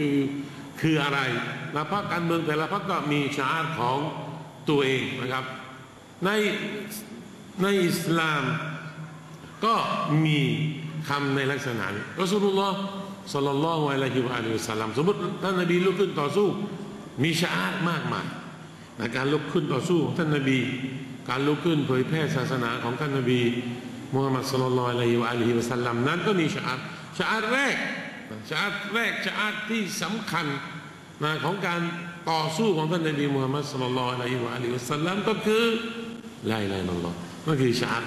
คือคืออะไรและพรรคการเมืองแต่ละพรรคก็มีชาติของตัวเองนะครับ ในในอิสลามก็มีคำในลักษณะนี้รอสูลุลลอฮ์สัลลัลลอฮุอะลัยฮิวะลิวะสัลลัมสมมติท่านนบีลุกขึ้นต่อสู้ มีชาติมากมายในการลุกขึ้นต่อสู้ของท่านนบี การลุกขึ้นเผยแพร่ศาสนาของท่านนบีมุฮัมมัดสุลลัลลอฮุอะลัยฮิวะลัยฮิวะสัลลัมนั้นก็มีชาติชาติแรก ชาติแรกชาติที่สำคัญนะของการต่อสู้ของท่านนบีมุฮัมมัดสุลลัลลอฮุอะลัยฮิวะอาลัยฮิวสัลลัมก็คือลาอิลาฮะอิลลัลลอฮ์นั่นคือชาติ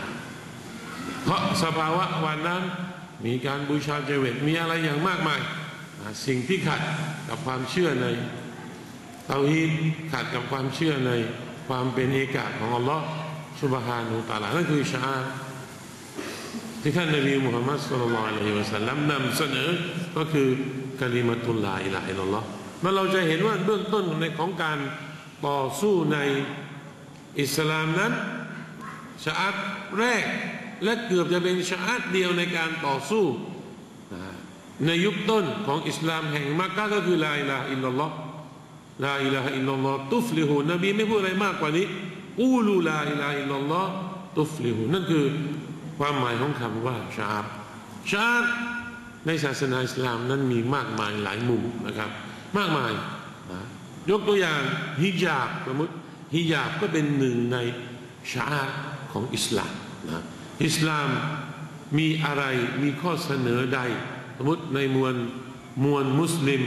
เพราะสภาวะวันนั้นมีการบูชาเจเวตมีอะไรอย่างมากมาย สิ่งที่ขัดกับความเชื่อในเตาฮีดขัดกับความเชื่อในความเป็นเอกาของอัลลอฮ์สุบฮานุตาลานั่นคือชาติ ที่ท่านนบีมุฮัมมัดสุลลัลอะลัยฮิวะสัลลัมนำเสนอก็คือกะลิมัตุลลาอิลาฮิลลอฮ์แล้วเราจะเห็นว่าเบื้องต้นในของการต่อสู้ในอิสลามนั้นชาติแรกและเกือบจะเป็นชาติเดียวในการต่อสู้ ในยุคต้นของอิสลามแห่งมักกะก็คือลาอิลาอิลลอฮ์ลาอิลาอิลลอฮ์ตุฟลิฮูนบีไม่พูดอะไรมากกว่านี้อูลูลาอิลาอิลลัลลอฮ์ตุฟลิฮูนั่นคือ ความหมายของคำว่าชาติชาติในศาสนาอิสลามนั้นมีมากมายหลายมุมนะครับ มากมายนะยกตัวอย่างฮิญาบสมมติฮิญาบก็เป็นหนึ่งในชาติของอิสลามนะอิสลามมีอะไรมีข้อเสนอใด สมมติในมวลมวลมุสลิม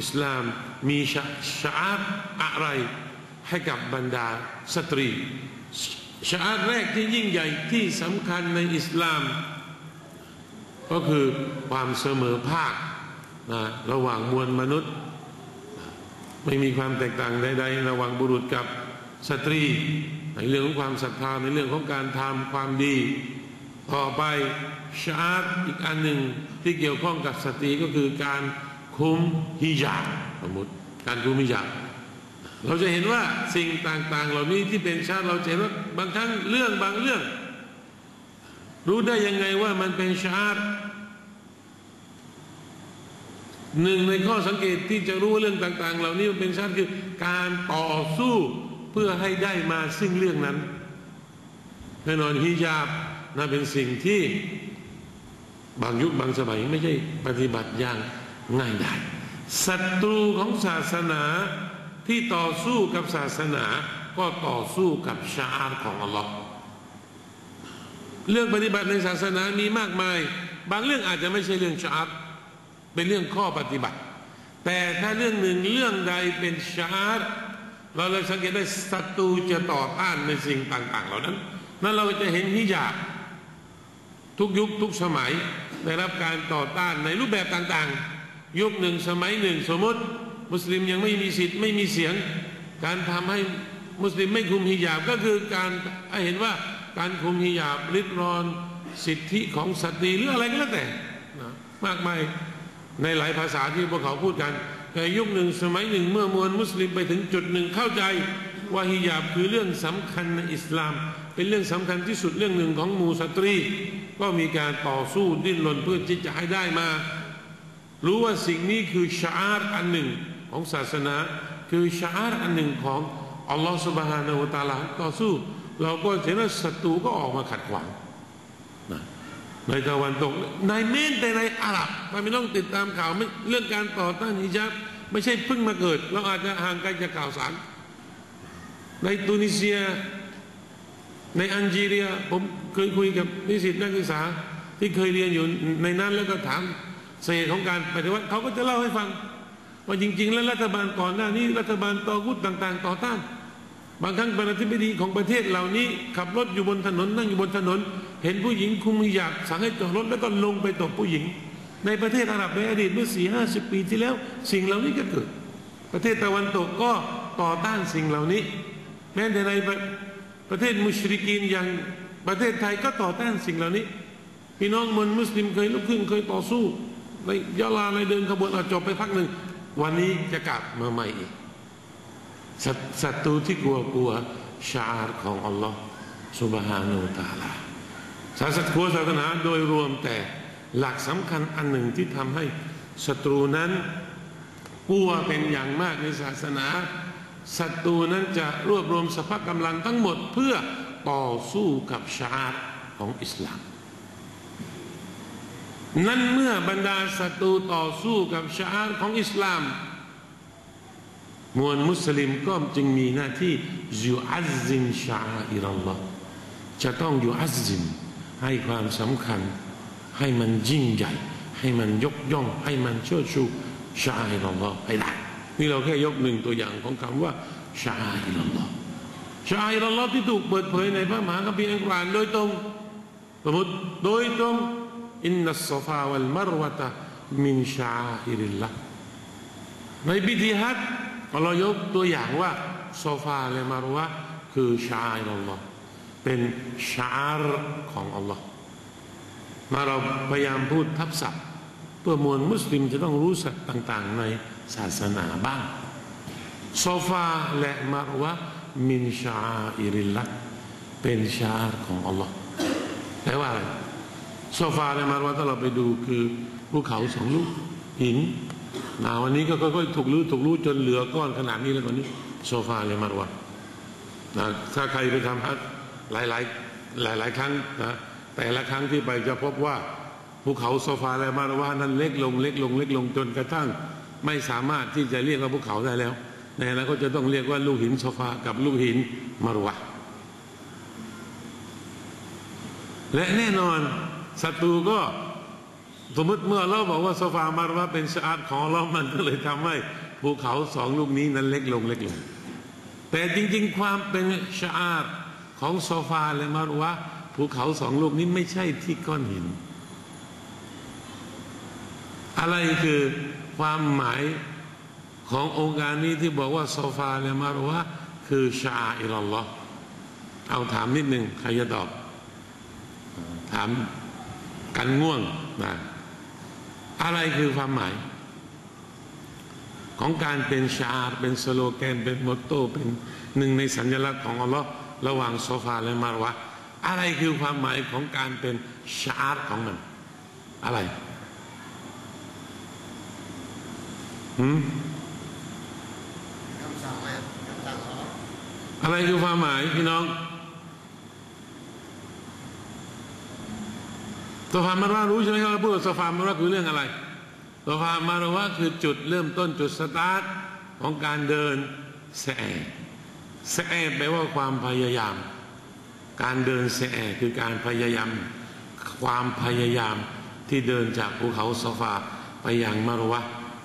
อิสลามมีชาชาอะไรให้กับบรรดาสตรี ชาติแรกที่ยิ่งใหญ่ที่สำคัญในอิสลาม ก็คือความเสมอภาคนะระหว่างมวลมนุษย์ ไม่มีความแตกต่างใดๆ ระหว่างบุรุษกับสตรี ในเรื่องของความศรัทธาในเรื่องของการทำความดี ต่อไปชาร์อีกอันหนึ่งที่เกี่ยวข้องกับสตรีก็คือการคุมฮิญาบสมมติการคุมฮิญาบ เราจะเห็นว่าสิ่งต่างๆ เหล่านี้ที่เป็นชาติเราจะเห็นว่าบางครั้งเรื่องบางเรื่อง รู้ได้ยังไงว่ามันเป็นชาติหนึ่งในข้อสังเกตที่จะรู้เรื่องต่าง ๆ เหล่านี้มันเป็นชาติคือการต่อสู้เพื่อให้ได้มาซึ่งเรื่องนั้นแน่นอนฮิญาบน่าเป็นสิ่งที่บางยุคบางสมัยไม่ใช่ปฏิบัติอย่างง่ายได้ศัตรูของศาสนา ที่ต่อสู้กับศาสนาก็ต่อสู้กับชาอาของอัลลอฮ์เรื่องปฏิบัติในศาสนามีมากมาย บางเรื่องอาจจะไม่ใช่เรื่องชาอาเป็นเรื่องข้อปฏิบัติ แต่ถ้าเรื่องหนึ่งเรื่องใดเป็นชาอาเราเลยสังเกตได้ศัตรูจะต่อต้านในสิ่งต่างๆ เหล่านั้น นั่นเราจะเห็นฮิญาบทุกยุคทุกสมัยได้รับการต่อต้านในรูปแบบต่างๆ ยุคหนึ่งสมัยหนึ่งสมมติ มุสลิมยังไม่มีสิทธิ์ไม่มีเสียง การทำให้มุสลิมไม่คุมฮิญาบก็คือการเห็นว่าการคุมฮิญาบริดรอนสิทธิของสตรีหรืออะไรก็แล้วแต่นะมากมายในหลายภาษาที่พวกเขาพูดกันแต่ยุคหนึ่งสมัยหนึ่งเมื่อมวลมุสลิมไปถึงจุดหนึ่งเข้าใจว่าฮิญาบคือเรื่องสำคัญในอิสลาม เป็นเรื่องสำคัญที่สุดเรื่องหนึ่งของมูสตรี ก็มีการต่อสู้ดิ้นรนเพื่อที่จะให้ได้มา รู้ว่าสิ่งนี้คือชาอาร์อันหนึ่ง ของศาสนา คือชาอร์อันหนึ่งของอัลลอฮฺสุบฮานาอูตาลาต่อสู้ เราก็เห็นว่าศัตรูก็ออกมาขัดขวางในตะวันตกในเมนแต่ในอาหรับมันไม่ต้องติดตามข่าวเรื่องการต่อต้านฮิญาบไม่ใช่เพิ่งมาเกิด เราอาจจะห่างไกลจากข่าวสาร ในตุนิเซีย ในอัลจีเรีย ผมเคยคุยกับนิสิตนักศึกษา ที่เคยเรียนอยู่ในนั้นแล้วก็ถามเศษของการปฏิวัติเขาก็จะเล่าให้ฟัง ว่าจริง ๆ แล้วรัฐบาลก่อนหน้านี้ รัฐบาลต่อวุฒต่าง ๆ ต่อต้าน บางครั้งประธานาธิบดีของประเทศเหล่านี้ ขับรถอยู่บนถนนนั่งอยู่บนถนน เห็นผู้หญิงคุมหิญาบสั่งให้จอดรถแล้วก็ลงไปตบผู้หญิง ในประเทศอาหรับในอดีตเมื่อสี่ห้าสิบปีที่แล้ว สิ่งเหล่านี้ก็เกิด ประเทศตะวันตกก็ต่อต้านสิ่งเหล่านี้ แม้แต่ในประเทศมุชริกีนอย่างประเทศไทยก็ต่อต้านสิ่งเหล่านี้พี่น้องมนมุสลิมเคยลุกขึ้นเคยต่อสู้ในยะลาในเดินขบวนอาจบไปพักหนึ่ง วันนี้จะกลับมาใหม่อีกศัตรูที่กลัวกลัวชาร์ของอัลลอฮ์สุบฮานูตาลาศาสนาศาสนาโดยรวมแต่หลักสำคัญอันหนึ่งที่ทำให้ศัตรูนั้นกลัวเป็นอย่างมากในศาสนาศัตรูนั้นจะรวบรวมสภาพกำลังทั้งหมดเพื่อต่อสู้กับชาติของอิสลาม นั้นเมื่อบรรดาศัตรูต่อสู้กับชาติของอิสลาม มวลมุสลิมก็จึงมีหน้าที่ยูอัซซินชาอิรัลลอฮ์จะต้องยูอัซซินให้ความสำคัญ ให้มันยิ่งใหญ่ ให้มันยกย่อง ให้มันเชิดชูชาอิรัลลอฮ์ให้ได้นี่เราแค่ยกหนึ่งตัวอย่างของคำว่าชาอิรัลลอฮ์ชาอิรัลลอฮ์ที่ถูกเปิดเผยในพระมหาคัมภีร์อัลกุรอานโดยตรง สมมติโดยตรง อินนัสซฟาวัลมารวะตะมินชาอิริลละในพิธีฮัจญ์เรายกตัวอย่างว่าโซฟาและมารวะคือชาอิรัลลอฮ์เป็นชาร์ของอัลลอฮ์มาเราพยายามพูดทับศัพท์เพื่อมวลมุสลิมจะต้องรู้สักต่างๆ ในศาสนาบ้างโซฟาและมารวะมินชาอิริลละเป็นชาร์ของอัลลอฮ์แปลว่าอะไร โซฟาและมารวะถ้าเราไปดูคือภูเขาสองลูกหินนาวันนี้ก็ค่อยๆถูกลื้อถูกลื้อจนเหลือก้อนขนาดนี้แล้ววันนี้ โซฟาและมารวะนะถ้าใครไปทำฮัจหลายหลายหลายๆครั้งนะแต่ละครั้งที่ไปจะพบว่าภูเขาโซฟาและมารวะนั้นเล็กลงเล็กลงเล็กลงจนกระทั่ง ไม่สามารถที่จะเรียกว่าภูเขาได้แล้วในอนาคตจะต้องเรียกว่าลูกหินโซฟากับลูกหินมารวะและแน่นอน ศัตรูก็สมมติเมื่อเราบอกว่าโซฟามารวะเป็นชาติของเรามันก็เลยทำให้ภูเขาสองลูกนี้นั้นเล็กลงเล็กลง แต่จริง ๆ ความเป็นชาติของโซฟาและมารวะภูเขาสองลูกนี้ไม่ใช่ที่ก้อนหิน อะไรคือความหมายขององค์การนี้ที่บอกว่าโซฟาและมารวะคือชาอิลลอฮ์เอาถามนิดหนึ่งใครจะตอบ ถาม กันง่วงนะอะไรคือความหมาย ของการเป็นชาร์เป็นสโลแกน เป็นมอตโต้เป็นหนึ่งในสัญลักษณ์ของอัลลอฮ์ระหว่างโซฟาและมารวะอะไรคือความหมายของการเป็นชาร์ของมัน อะไรหืมคำสั่งไหมคำสั่งเหรออะไรคือความหมายพี่น้อง โซฟามารวะรู้ใช่ไหมครับพูดว่าโซฟามารวะคือเรื่องอะไรโซฟามารวะคือจุดเริ่มต้นจุดสตาร์ทของการเดินแสแสแปลว่าความพยายาม การเดินแสคือการพยายาม ความพยายามที่เดินจากภูเขาโซฟาไปยังมารวะ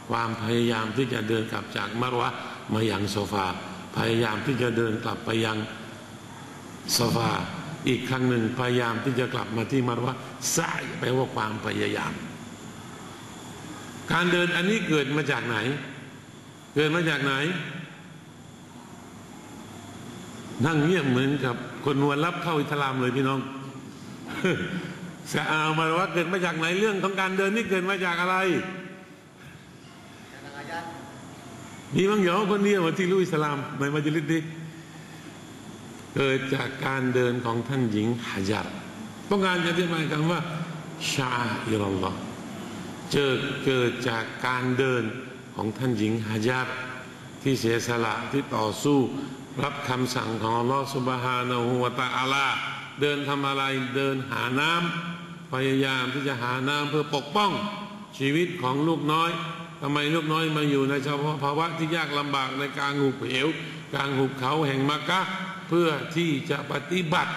ความพยายามที่จะเดินกลับจากมารวะมาอยังโซฟา พยายามที่จะเดินกลับไปยังโซฟา อีกครั้งหนึ่งพยายามที่จะกลับมาที่มารวะสายแปลว่าความพยายาม การเดินอันนี้เกิดมาจากไหน เกิดมาจากไหน นั่งเงียบเหมือนกับ คนนวลรับเข้าอิสลามเลยพี่น้องสะเอามาว่าเกิดมาจากไหนเรื่องของการเดินนี่เกิดมาจากอะไรการอายัดมีบางอย่างคนเดียวที่รู้อิสลามในมัจลิสนี้ เกิดจากการเดินของท่านหญิงฮะจัรต้องการจะอธิบายคำว่าชาอิรัลลอฮ์เจอเกิดจากการเดินของท่านหญิงฮะจัรที่เสียสละที่ต่อสู้ รับคำสั่งของอัลลอฮ์สุบฮานะฮูวะตะอาลาเดินทำอะไรเดินหาน้ำพยายามที่จะหาน้ำเพื่อปกป้องชีวิตของลูกน้อยทำไมลูกน้อยมาอยู่ในสภาวะที่ยากลำบากในกลางหุบเหวกลางหุบเขาแห่งมักกะ เพื่อที่จะปฏิบัติ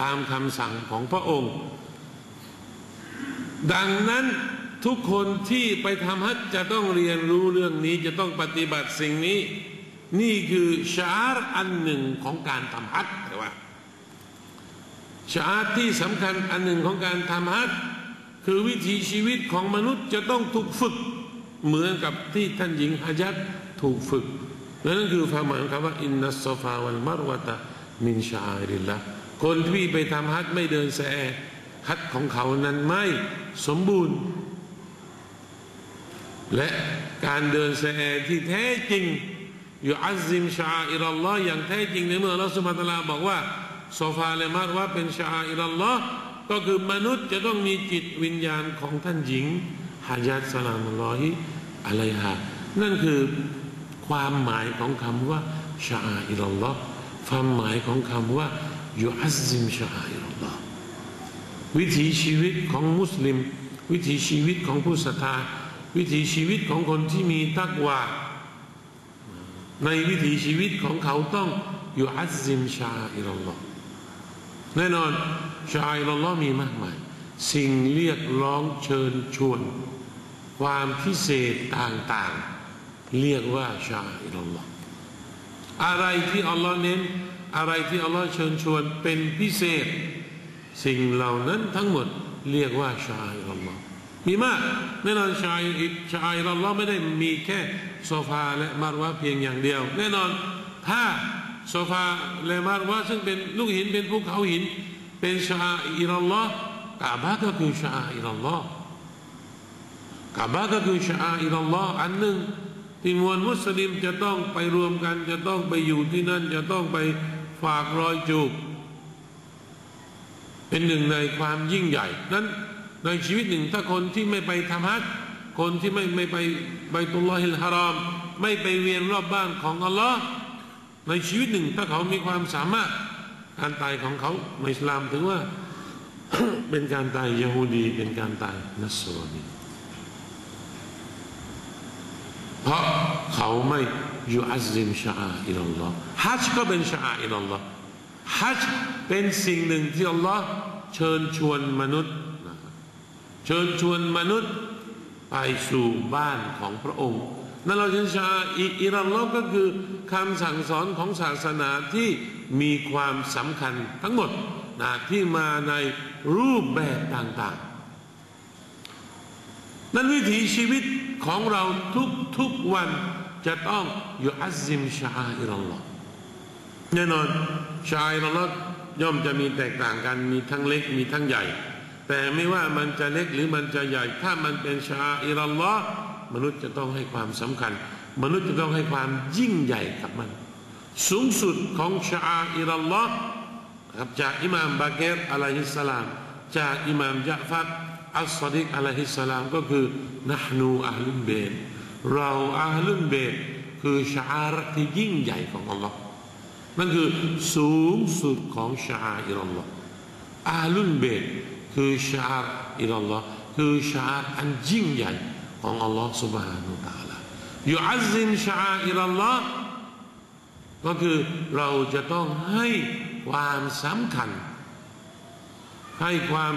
ตามคำสั่งของพระองค์ ดังนั้นทุกคนที่ไปทำฮัจจะต้องเรียนรู้เรื่องนี้จะต้องปฏิบัติสิ่งนี้ นี่คือชาร์อันหนึ่งของการทำฮัจแต่ว่าชาร์ที่สำคัญอันหนึ่งของการทำฮัจคือวิถีชีวิตของมนุษย์จะต้องถูกฝึก เหมือนกับที่ท่านหญิงฮะจัดถูกฝึก และนั่นคือความหมายของคำว่าอินนัสซฟาวัลมารวะตะมินชาอิลละคนที่ไปทำฮัจญ์ไม่เดินแสฮัจญ์ของเขานั้นไม่สมบูรณ์ และการเดินแสที่แท้จริงอยู่อัซซิมชาอิลลอฮ์อย่างแท้จริงในเมื่อเราสุมาตลาบอกว่าโซฟาแลมารว่าเป็นชาอิลลอฮ์ก็คือมนุษย์จะต้องมีจิตวิญญาณของท่านหญิงฮะจัดสลามลอฮิอะลัยฮะนั่นคือ ความหมายของคำว่าชาอิลลอฮ์ความหมายของคำว่ายุอัซซิมชาอิลลอฮ์วิถีชีวิตของมุสลิม วิถีชีวิตของผู้ศรัทธา วิถีชีวิตของคนที่มีตักวาในวิถีชีวิตของเขาต้องอยุอัซซิมชาอิลลอฮ์แน่นอนชาอิลลอฮ์มีมากมาย สิ่งเรียกร้องเชิญชวน ความพิเศษต่างๆ เรียกว่าชาอิลลอฮ์อะไรที่อัลลอฮ์เน้น อะไรที่อัลลอฮ์เชิญชวนเป็นพิเศษ สิ่งเหล่านั้นทั้งหมดเรียกว่าชาอิลลอฮ์มีมากแน่นอนชาอิชาอิลลอฮ์ไม่ได้มีแค่โซฟาและมารวะเพียงอย่างเดียว แน่นอนถ้าโซฟาและมารวะซึ่งเป็นลูกหินเป็นภูเขาหิน เป็นชาอิลลอฮ์กาบะก็คือชาอิลลอฮ์กาบะก็คือชาอิลลอฮ์อันหนึ่ง ที่มวลมุสลิมจะต้องไปรวมกัน จะต้องไปอยู่ที่นั่น จะต้องไปฝากรอยจูบ เป็นหนึ่งในความยิ่งใหญ่ นั้นในชีวิตหนึ่งถ้าคนที่ไม่ไปทำฮัจคนที่ไม่ไม่ไปไปตุลลอฮิลฮารอม ไม่ไปเวียนรอบบ้านของอัลลอฮ์ในชีวิตหนึ่งถ้าเขามีความสามารถการตายของเขาในอิสลามถือว่าเป็นการตายยะฮูดีเป็นการตายนัสรอนี เพราะเขาไม่ยูอัซซิมชาอิลลอฮ์ฮัจก็เป็นชาอิลลอฮ์ฮัจเป็นสิ่งหนึ่งที่อัลลอฮ์เชิญชวนมนุษย์เชิญชวนมนุษย์ไปสู่บ้านของพระองค์นั่นเราเห็นชาอิรัลลอฮ์ก็คือคำสั่งสอนของศาสนาที่มีความสำคัญทั้งหมดนะที่มาในรูปแบบต่างๆ นั้นวิถีชีวิตของเราทุกทุกวันจะต้องอยู่อัซซิมชาอิรัลลอฮ์แน่นอนชาอิรัลลอฮ์ย่อมจะมีแตกต่างกันมีทั้งเล็กมีทั้งใหญ่ แต่ไม่ว่ามันจะเล็กหรือมันจะใหญ่ ถ้ามันเป็นชาอิรัลลอฮ์มนุษย์จะต้องให้ความสำคัญ มนุษย์จะต้องให้ความยิ่งใหญ่กับมัน สูงสุดของชาอิรัลลอฮ์ครับจากอิหม่ามบาเกรอะลัยฮิสสลาม จากอิหม่ามยะฟัด อัสซดิกอะลัยฮิสสลามก็คือนะฮนูอัลลุนเบตเราอัลลุนเบตคือชาร์ที่ยิ่งใหญ่ของอัลลอฮ์นั่นคือสูงสุดของชาอิรัลลอฮ์อาลุนเบตคือชาร์อิรัลลอฮ์คือชาร์อันยิ่งใหญ่ของอัลลอฮ์ سبحانه และ تعالى อยู่อัซซิมชาอิรัลลอฮ์ก็คือเราจะต้องให้ความสำคัญ ให้ความ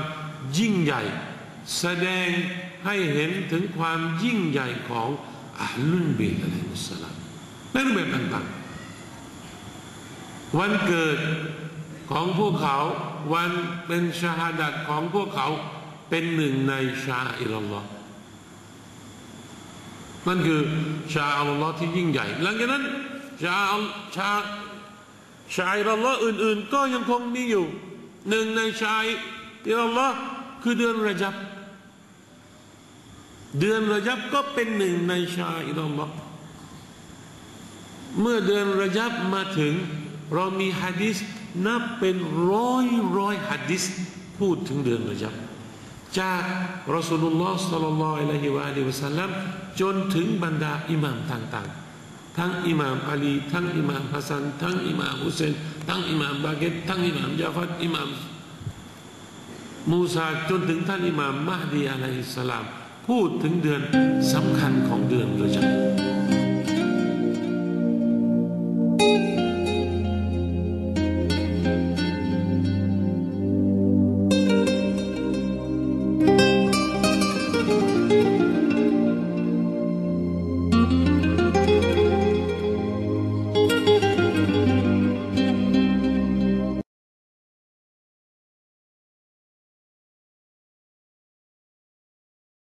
ยิ่งใหญ่ แสดงให้เห็นถึงความยิ่งใหญ่ของอัลลุนเบตอะลัยฮิสลามในรูปแบบต่างๆวันเกิดของพวกเขาวันเป็นชาฮาดัดของพวกเขาเป็นหนึ่งในชาอิลลอฮ์นั่นคือชาอัลลอฮ์ที่ยิ่งใหญ่ หลังจากนั้นชาชาชาอิลลอฮ์อื่น ๆ ก็ยังคงมีอยู่หนึ่งในชาอิลลอฮ์คือเดือนระจับ เดือนระจับก็เป็นหนึ่งในชาอิลลอฮ์เมื่อเดือนระจับมาถึง เรามีฮะดิษนับเป็นร้อยร้อยฮะดิษพูดถึงเดือนระจับ จากรอสูลุลลอฮ์สัลลัลลอฮุอะลัยฮิวะลีวะสัลลัมจนถึงบรรดาอิหม่ามต่างๆ ทั้งอิหม่ามอาลี ทั้งอิหม่ามฮัสซัน ทั้งอิหม่ามฮุเซนทั้งอิหม่ามบาเกตทั้งอิหม่ามยาฟัดอิหม่ามมูซาจนถึงท่านอิหม่ามมหดีอะลัยฮิสสลาม พูดถึงเดือนสำคัญของเดือนระจับ